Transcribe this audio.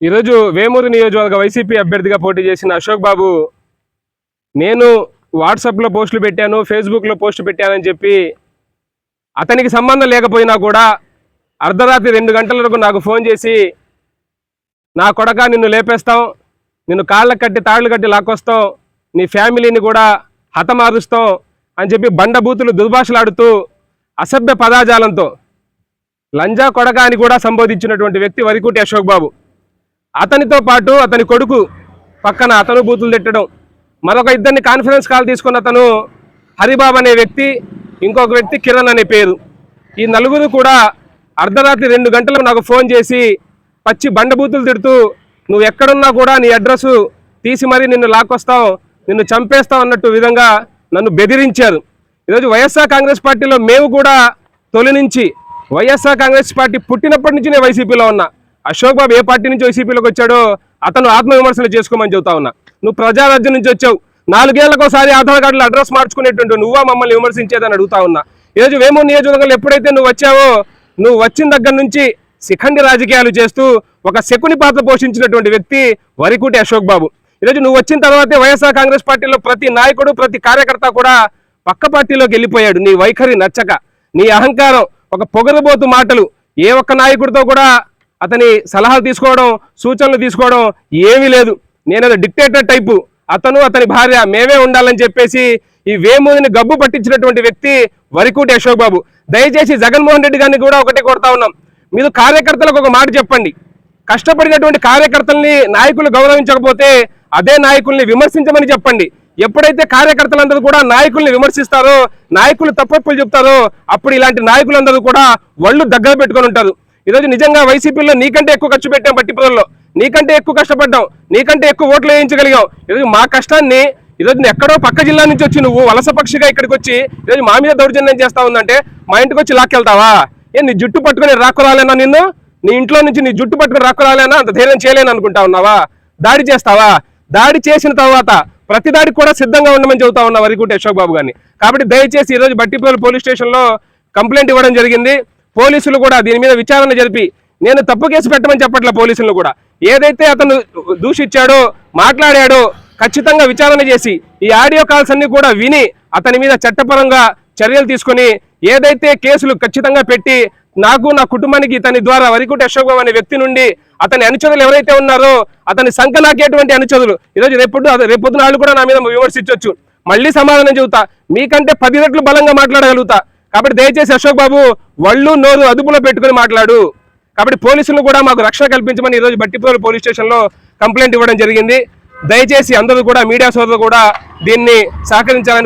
ఈరోజు వేమూరు నియోజకవర్గ వైసీపీ అభ్యర్థిగా పోటీ చేసిన అశోక్ బాబు నేను వాట్సాప్లో పోస్టులు పెట్టాను ఫేస్బుక్లో పోస్ట్ పెట్టానని చెప్పి అతనికి సంబంధం లేకపోయినా కూడా అర్ధరాత్రి రెండు గంటల వరకు నాకు ఫోన్ చేసి నా కొడక నిన్ను లేపేస్తాం నిన్ను కాళ్ళకు కట్టి తాళ్ళు కట్టి లాక్కొస్తాం నీ ఫ్యామిలీని కూడా హతమారుస్తాం అని చెప్పి బండబూతులు దుర్భాషలాడుతూ అసభ్య పదాజాలంతో లంజా కొడక అని కూడా సంబోధించినటువంటి వ్యక్తి వరికుటి అశోక్ బాబు. అతనితో పాటు అతని కొడుకు పక్కన అతను బూతులు తిట్టడం. మరొక ఇద్దరిని కాన్ఫరెన్స్ కాల్ తీసుకున్న అతను హరిబాబు అనే వ్యక్తి ఇంకొక వ్యక్తి కిరణ్ అనే పేరు. ఈ నలుగురు కూడా అర్ధరాత్రి రెండు గంటలకు నాకు ఫోన్ చేసి పచ్చి బండబూతులు తిడుతూ నువ్వు ఎక్కడున్నా కూడా నీ అడ్రస్ తీసి మరీ నిన్ను లాక్కొస్తాం నిన్ను చంపేస్తాం అన్నట్టు విధంగా నన్ను బెదిరించారు. ఈరోజు వైఎస్ఆర్ కాంగ్రెస్ పార్టీలో మేము కూడా తొలి నుంచి వైఎస్ఆర్ కాంగ్రెస్ పార్టీ పుట్టినప్పటి నుంచి నేను వైసీపీలో ఉన్నా. అశోక్ బాబు ఏ పార్టీ నుంచి వైసీపీలోకి వచ్చాడో అతను ఆత్మవిమర్శలు చేసుకోమని చెబుతా ఉన్నా. నువ్వు ప్రజారాజ్యం నుంచి వచ్చావు. నాలుగేళ్ళకోసారి ఆధార్ కార్డులో అడ్రస్ మార్చుకునేటువంటి నువ్వా మమ్మల్ని విమర్శించేదని అడుగుతా ఉన్నా. ఈరోజు వేమూరు నియోజకవర్గంలో ఎప్పుడైతే నువ్వు వచ్చావో నువ్వు వచ్చిన దగ్గర నుంచి శిఖండి రాజకీయాలు చేస్తూ ఒక శకుని పాత్ర పోషించినటువంటి వ్యక్తి వరికుటి అశోక్ బాబు. ఈరోజు నువ్వు వచ్చిన తర్వాతే వైఎస్ఆర్ కాంగ్రెస్ పార్టీలో ప్రతి నాయకుడు ప్రతి కార్యకర్త కూడా పక్క పార్టీలోకి వెళ్ళిపోయాడు. నీ వైఖరి నచ్చక నీ అహంకారం ఒక పొగరబోతు మాటలు ఏ ఒక్క నాయకుడితో కూడా అతని సలహాలు తీసుకోవడం సూచనలు తీసుకోవడం ఏమీ లేదు. నేనేదో డిక్టేటర్ టైపు అతను అతని భార్య మేమే ఉండాలని చెప్పేసి ఈ వేమూదిని గబ్బు పట్టించినటువంటి వ్యక్తి వరికూటి అశోక్ బాబు. దయచేసి జగన్మోహన్ రెడ్డి గారిని కూడా ఒకటే కోరుతా ఉన్నాం. మీరు కార్యకర్తలకు ఒక మాట చెప్పండి. కష్టపడినటువంటి కార్యకర్తల్ని నాయకులు గౌరవించకపోతే అదే నాయకుల్ని విమర్శించమని చెప్పండి. ఎప్పుడైతే కార్యకర్తలందరూ కూడా నాయకుల్ని విమర్శిస్తారో నాయకులు తప్పప్పులు చెప్తారో అప్పుడు ఇలాంటి నాయకులందరూ కూడా ఒళ్ళు దగ్గర పెట్టుకొని ఉంటారు. ఈరోజు నిజంగా వైసీపీలో నీకంటే ఎక్కువ ఖర్చు పెట్టాం పట్టిపురంలో నీకంటే ఎక్కువ కష్టపడ్డాం. నీకంటే ఎక్కువ ఓట్లు వేయించగలిగాం. ఈరోజు మా కష్టాన్ని ఈరోజు ఎక్కడో పక్క జిల్లా నుంచి వచ్చి నువ్వు వలస పక్షిగా ఇక్కడికి వచ్చి ఈరోజు మా మీద దౌర్జన్యం చేస్తా ఉందంటే మా ఇంటికి వచ్చి లాక్కెళ్తావా? ఏ నీ జుట్టు పట్టుకొని రాకురాలేనా నిన్ను? నీ ఇంట్లో నుంచి నీ జుట్టు పట్టుకుని రాకురాలేనా? అంత ధైర్యం చేయలేను అనుకుంటా ఉన్నావా? దాడి చేస్తావా? దాడి చేసిన తర్వాత ప్రతి దాడికి కూడా సిద్ధంగా ఉండమని చెబుతా ఉన్నా వరికుంటే అశోక్ బాబు గారిని. కాబట్టి దయచేసి ఈరోజు బట్టిపల్లి పోలీస్ స్టేషన్లో కంప్లైంట్ ఇవ్వడం జరిగింది. పోలీసులు కూడా దీని మీద విచారణ జరిపి నేను తప్పు కేసు పెట్టమని చెప్పట్లే పోలీసులను కూడా. ఏదైతే అతను దూషించాడో మాట్లాడాడో ఖచ్చితంగా విచారణ చేసి ఈ ఆడియో కాల్స్ అన్ని కూడా విని అతని మీద చట్టపరంగా చర్యలు తీసుకొని ఏదైతే కేసులు ఖచ్చితంగా పెట్టి నాకు నా కుటుంబానికి ఇతని ద్వారా వరికుటి అశోక్ అనే వ్యక్తి నుండి అతని అనుచరులు ఎవరైతే ఉన్నారో అతని సంకనాకేటువంటి అనుచరులు ఈరోజు రేపొద్దు రేపొద్దున వాళ్ళు కూడా నా మీద విమర్శించవచ్చు మళ్ళీ సమాధానం చెబుతా. మీకంటే పది రెట్లు బలంగా మాట్లాడగలుగుతా. కాబట్టి దయచేసి అశోక్ బాబు వళ్ళు నోరు అదుపులో పెట్టుకొని మాట్లాడు. కాబట్టి పోలీసులు కూడా మాకు రక్షణ కల్పించమని ఈరోజు బట్టిపోలు పోలీస్ స్టేషన్లో కంప్లైంట్ ఇవ్వడం జరిగింది. దయచేసి అందరూ కూడా మీడియా సోదరులు కూడా దీన్ని సహకరించాలని